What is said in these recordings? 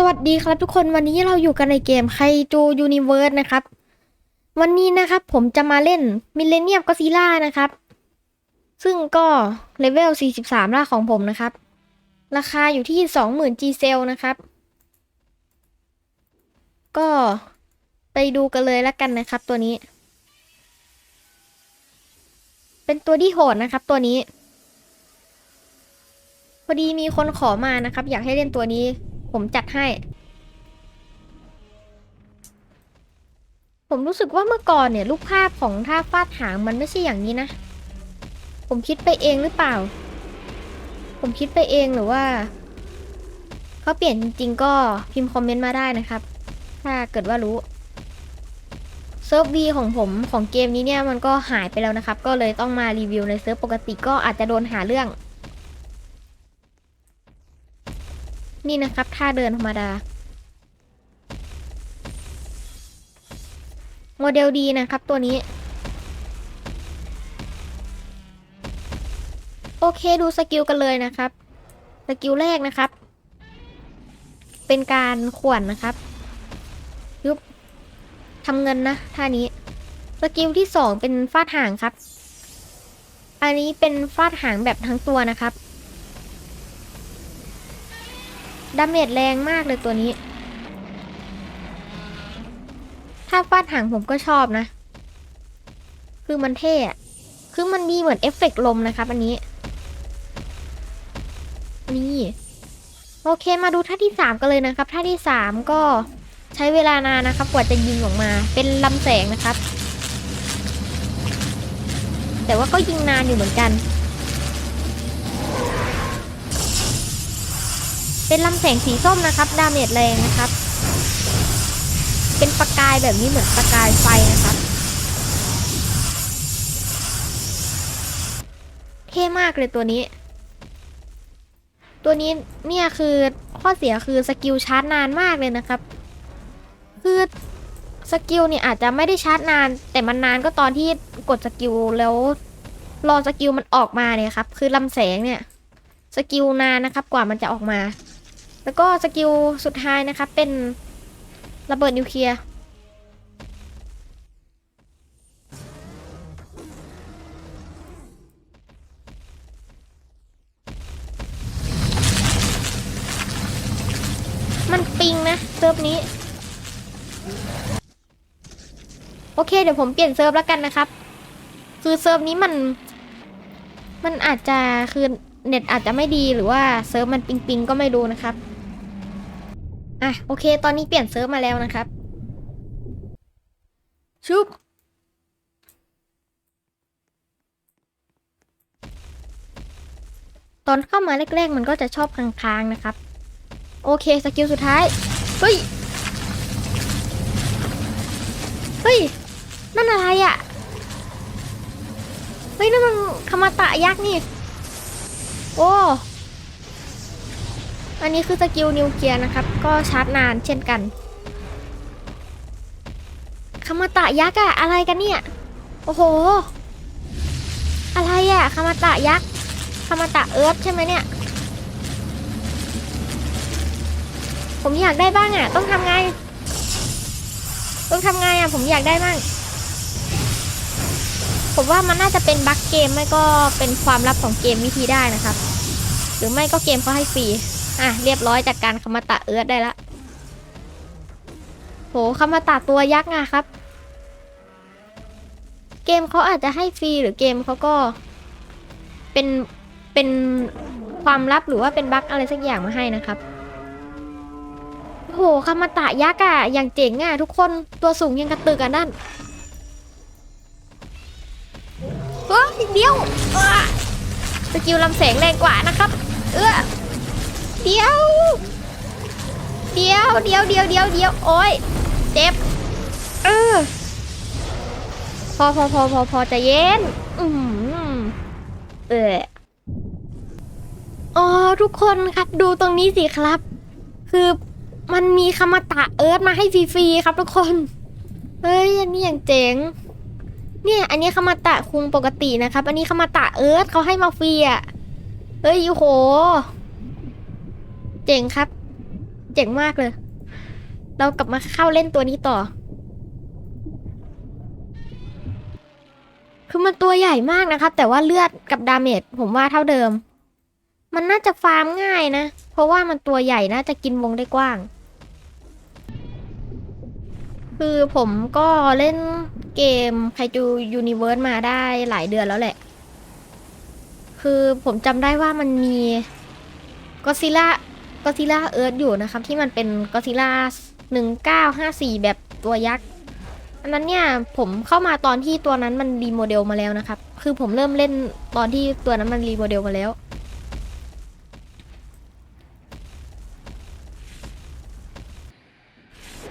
สวัสดีครับทุกคนวันนี้เราอยู่กันในเกมไคจูยูนิเวิร์สนะครับ วันนี้นะครับผมจะมาเล่นมิเลเนียมก็ซีล่านะครับ ซึ่งก็เลเวล 43 ล่าของผมนะครับ ราคาอยู่ที่ 20,000 G เซลนะครับ ก็ไปดูกันเลยแล้วกันนะครับตัวนี้ เป็นตัวที่โหดนะครับตัวนี้ พอดีมีคนขอมานะครับ อยากให้เล่นตัวนี้ ผมจัดให้ ผมรู้สึกว่าเมื่อก่อนเนี่ยรูปภาพของท่าฟาดหางมันไม่ใช่อย่างนี้นะ ผมคิดไปเองหรือเปล่า ผมคิดไปเองหรือว่าเขาเปลี่ยนจริงๆก็พิมพ์คอมเมนต์มาได้นะครับ ถ้าเกิดว่ารู้เซิร์ฟวีของผมของเกมนี้เนี่ยมันก็หายไปแล้วนะครับ ก็เลยต้องมารีวิวในเซิร์ฟปกติก็อาจจะโดนหาเรื่อง นี่นะครับท่าเดินธรรมดา โมเดลดีนะครับตัวนี้ โอเคดูสกิลกันเลยนะครับ สกิลแรกนะครับ เป็นการขวนนะครับ ยุบทำเงินนะท่านี้ สกิลที่สองเป็นฟาดหางครับ อันนี้เป็นฟาดหางแบบทั้งตัวนะครับ ดาเมจแรงมากเลยตัวนี้ ถ้าฟาดหางผมก็ชอบนะ คือมันเท่อะคือมันมีเหมือนเอฟเฟกต์ลมนะครับอันนี้ นี่ โอเคมาดูท่าที่สามกันเลยนะครับท่าที่สามก็ใช้เวลานานนะครับ กว่าจะยิงออกมา เป็นลำแสงนะครับ แต่ว่าก็ยิงนานอยู่เหมือนกัน เป็นลำแสงสีส้มนะครับ ดาเมจแรงนะครับ เป็นประกายแบบนี้เหมือนประกายไฟนะครับ เท่มากเลยตัวนี้ ตัวนี้เนี่ยคือข้อเสียคือสกิลชาร์จนานมากเลยนะครับ คือสกิลเนี่ยอาจจะไม่ได้ชาร์จนาน แต่มันนานก็ตอนที่กดสกิลแล้วรอสกิลมันออกมาเนี่ยครับ คือลำแสงเนี่ย สกิลนานนะครับ กว่ามันจะออกมา แล้วก็สกิลสุดท้ายนะครับเป็นระเบิดนิวเคลียร์มันปิงนะเซิร์ฟนี้ โอเคเดี๋ยวผมเปลี่ยนเซิร์ฟแล้วกันนะครับ คือเซิร์ฟนี้มัน มันอาจจะคือเน็ตอาจจะไม่ดีหรือว่าเซิร์ฟมันปิงปิงก็ไม่รู้นะครับ อะโอเค ตอนนี้เปลี่ยนเซิร์ฟมาแล้วนะครับ ชุบ ตอนเข้ามาแรกๆ มันก็จะชอบค้างๆนะครับ โอเคสกิลสุดท้าย เฮ้ย เฮ้ย นั่นอะไรอะ่ะ เฮ้ย นั่นมันคามาตะยักษ์นี่ โอ้ อันนี้คือสกิลนิวเคลียร์นะครับ ก็ชาร์จนานเช่นกันคามาตะยักษ์อะอะไรกันเนี่ย โอ้โห อะไรอะคามาตะยักษ์คามาตะเอิร์ธใช่ไหมเนี่ย ผมอยากได้บ้างอะต้องทำไง ต้องทำไงอะผมอยากได้บ้าง ผมว่ามันน่าจะเป็นบั๊กเกมไม่ก็เป็นความลับของเกมวิธีได้นะครับ หรือไม่ก็เกมเขาให้ฟรี อะเรียบร้อยจากการคามาตะเอิร์ธได้ละโหคามาตะตัวยักษ์อะครับ เกมเขาอาจจะให้ฟรีหรือเกมเขาก็ เป็นเป็นความลับหรือว่าเป็นบั๊กอะไรสักอย่างมาให้นะครับโหคามาตะยักษ์อะอย่างเจ๋งอะทุกคนตัวสูงยังกระตึกอะนั่นเฮ้ยเดียวอะสกิลลำแสงแรงกว่านะครับ เออ เดียว เดียวเดียวเดียวเดียวเดียวโอ้ยเจ็บเออพอพอพอพอพอจะเย็น อืมเอออ๋อทุกคนครับดูตรงนี้สิครับ คือมันมีคามาตะเอิร์ธมาให้ฟรีๆครับทุกคน เฮ้ยอันนี้อย่างเจ๋ง เนี่ย อันนี้คามาตะคุงปกตินะครับ อันนี้คามาตะเอิร์ธเขาให้มาฟรีอะ เฮ้ยโอ้โห เจ๋งครับ เจ๋งมากเลย เรากลับมาเข้าเล่นตัวนี้ต่อ คือมันตัวใหญ่มากนะครับ แต่ว่าเลือดกับดาเมจผมว่าเท่าเดิม มันน่าจะฟาร์มง่ายนะ เพราะว่ามันตัวใหญ่น่าจะกินวงได้กว้าง คือผมก็เล่นเกมไคจูยูนิเวิร์สมาได้หลายเดือนแล้วแหละ คือผมจำได้ว่ามันมีก็ซิล่า ก็ซิล่าเอิร์ธอยู่นะครับ ที่มันเป็นก็ซิล่าหนึ่งเก้าห้าสี่แบบตัวยักษ์อันนั้นเนี่ยผมเข้ามาตอนที่ตัวนั้นมันรีโมเดลมาแล้วนะครับ คือผมเริ่มเล่นตอนที่ตัวนั้นมันรีโมเดลมาแล้ว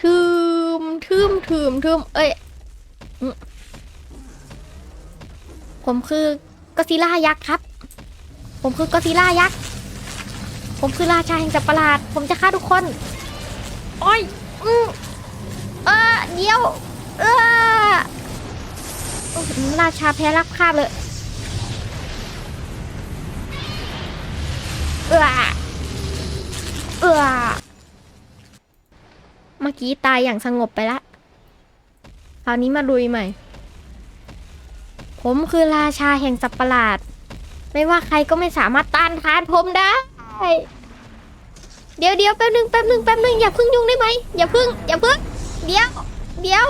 ทืมทืมทืมทืมเอ้ยผมคือกอซิล่ายักษ์ครับ ผมคือกอซิล่ายักษ์ ผมคือราชาแห่งจับประหลาด ผมจะฆ่าทุกคนโอ้ยอืมเออเดี๋ยว เอออื้อหือราชาแพ้รับคาบเลย เออเออเมื่อกี้ตายอย่างสงบไปละ คราวนี้มาลุยใหม่ ผมคือราชาแห่งสัตว์ประหลาด ไม่ว่าใครก็ไม่สามารถต้านทานผมได้ เดี๋ยวเดี๋ยวแป๊บนึงแป๊บนึงแป๊บนึงอย่าพึ่งยุ่งได้ไหมอย่าพึ่งอย่าพึ่งเดี๋ยวเดี๋ยว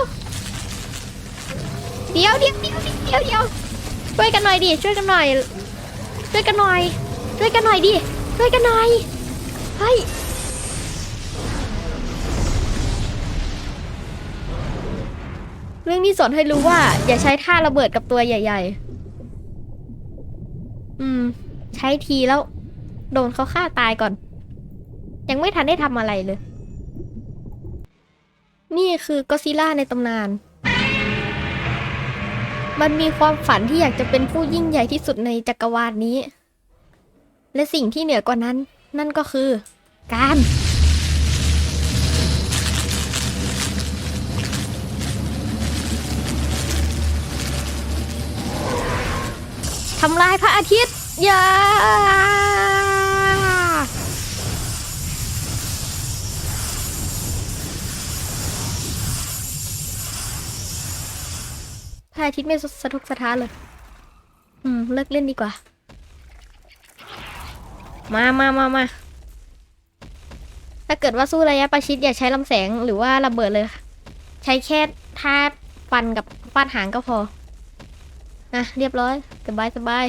เดี๋ยวเดี๋ยวเดี๋ยวเดี๋ยวเดี๋ยวช่วยกันหน่อยดิช่วยกันหน่อย ช่วยกันหน่อย ช่วยกันหน่อยดิช่วยกันหน่อยเฮ้ยเรื่องนี้สอนให้รู้ว่า อย่าใช้ท่าระเบิดกับตัวใหญ่ ๆ อืม ใช้ทีแล้ว โดนเขาฆ่าตายก่อน ยังไม่ทันได้ทำอะไรเลย นี่คือก็ซิล่าในตำนาน มันมีความฝันที่อยากจะเป็นผู้ยิ่งใหญ่ที่สุดในจักรวาลนี้ และสิ่งที่เหนือกว่านั้น นั่นก็คือ การทำลายพระอาทิตย์ อย่า พระอาทิตย์ไม่สะทกสะท้านเลย อืม เลิกเล่นดีกว่า มามามามาถ้าเกิดว่าสู้ระยะประชิดอย่าใช้ลำแสงหรือว่าระเบิดเลย ใช้แค่ท่าฟันกับฟาดหางก็พออะเรียบร้อย สบายสบาย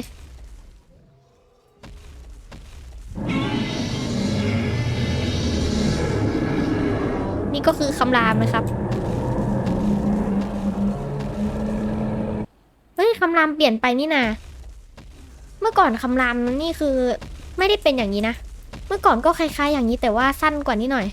นี่ก็คือคำรามนะครับ เฮ้ยคำรามเปลี่ยนไปนี่นา เมื่อก่อนคำรามนี่คือไม่ได้เป็นอย่างนี้นะ เมื่อก่อนก็คล้ายๆ อย่างนี้แต่ว่าสั้นกว่านี้หน่อย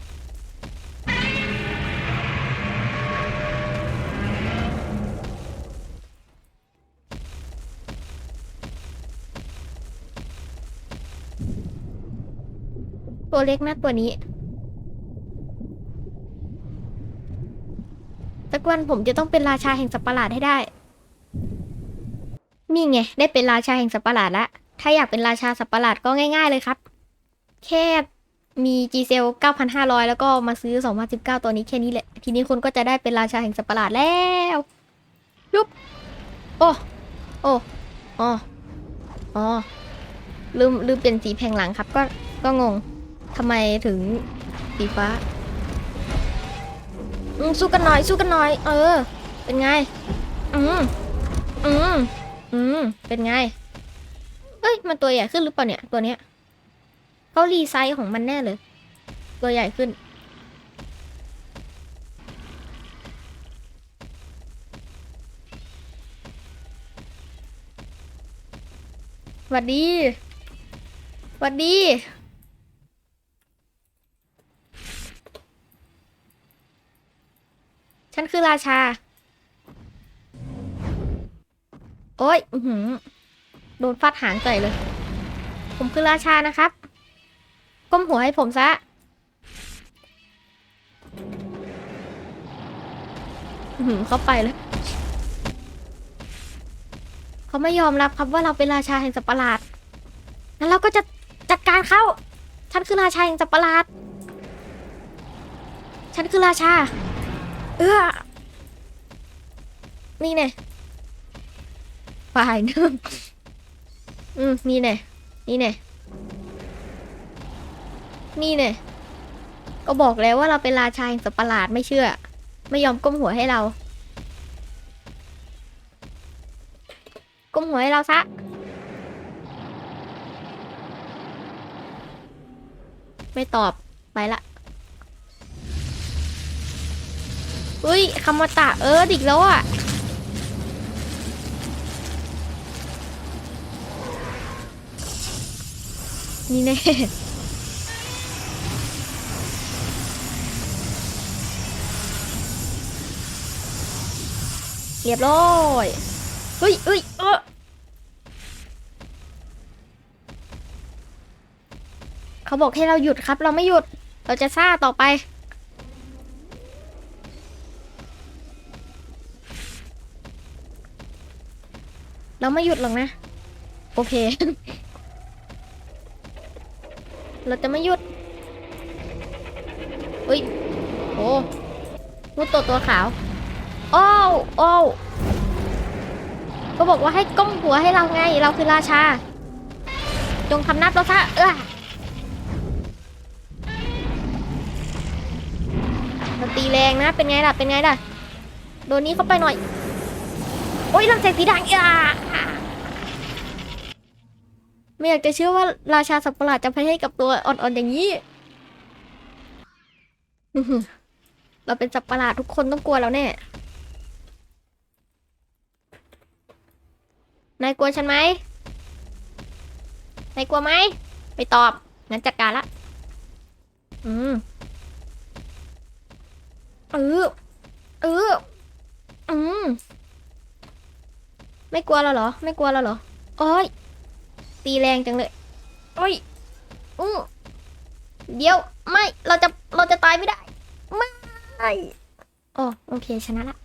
ตัวเล็กนะตัวนี้สักวันผมจะต้องเป็นราชาแห่งสัตว์ประหลาดให้ได้ นี่ไง ได้เป็นราชาแห่งสัตว์ประหลาดละ ถ้าอยากเป็นราชาสัตว์ประหลาดก็ง่าย ๆเลยครับ แค่มี G c e l 9,500 แล้วก็มาซื้อ 2019 ตัวนี้แค่นี้แหละ ทีนี้คุณก็จะได้เป็นราชาแห่งสัตว์ประหลาดแล้วยุบโอ้โอ้อ๋ออ๋อลืมลืมเปลี่ยนสีแผงหลังครับ ก็ก็งงทำไมถึงสีฟ้าอืมสู้กันหน่อย สู้กันหน่อย เออ เป็นไง อืมอืม อืม เป็นไง เอ้ย มันตัวใหญ่ขึ้นหรือเปล่าเนี่ย ตัวเนี้ยเขารีไซส์ของมันแน่เลย ตัวใหญ่ขึ้น หวัดดีหวัดดีฉันคือราชา โอ้ยอือหือโดนฟาดหางใส่เลย ผมคือราชานะครับ ก้มหัวให้ผมซะอือหือเขาไปเลย เขาไม่ยอมรับครับว่าเราเป็นราชาแห่งสัตว์ประหลาด งั้นเราก็จะจัดการเขาฉันคือราชาแห่งสัตว์ประหลาด ฉันคือราชา เออนี่ไง ฝ่ายหนึ่งอืมนี่ไงนี่ไงนี่ไงก็บอกแล้วว่าเราเป็นราชาแห่งสัตว์ประหลาดไม่เชื่อ ไม่ยอมก้มหัวให้เรา ก้มหัวให้เราซะไม่ตอบไปละอุ้ยคำมาตะเออดิกแล้วอะ นี่แน่เรียบร้อยเฮ้ยเฮ้ยเออเขาบอกให้เราหยุดครับ เราไม่หยุด เราจะซ่าต่อไป เราไม่หยุดหรอกนะ โอเค เราจะไม่หยุดอุ้ยโอ้มุดตัวตัวขาวโอ้วโอ้วก็บอกว่าให้ก้มหัวให้เราไง เราคือราชา จงทำหน้าตัวซะเออมันตีแรงนะ เป็นไงล่ะ เป็นไงล่ะ โดนนี้เข้าไปหน่อย โอ้ยลำแสงสีแดงอะ ไม่อยากจะเชื่อว่าราชาสัตว์ประหลาดจะแพ้ให้กับตัวอ่อนๆอย่างนี้เราเป็นสัตว์ประหลาดทุกคนต้องกลัวเราแน่ นายกลัวฉันไหม นายกลัวไหมไม่ตอบ งั้นจัดการละ อืมเออเอออืม ไม่กลัวเราเหรอ ไม่กลัวเราเหรอ โอ้ย ตีแรงจังเลยโอ้ยอู้เดี๋ยวไม่เราจะเราจะตายไม่ได้ ไม่อ๋อโอเคชนะละ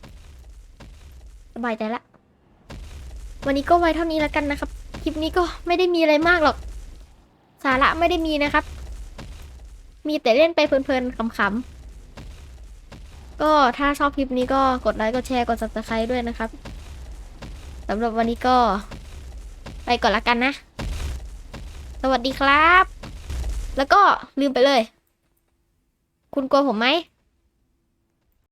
สบายใจละ วันนี้ก็ไว้เท่านี้แล้วกันนะครับ คลิปนี้ก็ไม่ได้มีอะไรมากหรอก สาระไม่ได้มีนะครับ มีแต่เล่นไปเพลินๆขำๆก็ถ้าชอบคลิปนี้ก็กดไลค์กดแชร์กด subscribe ด้วยนะครับสำหรับวันนี้ก็ ไปก่อนละกันนะ สวัสดีครับ แล้วก็ลืมไปเลย คุณกลัวผมไหม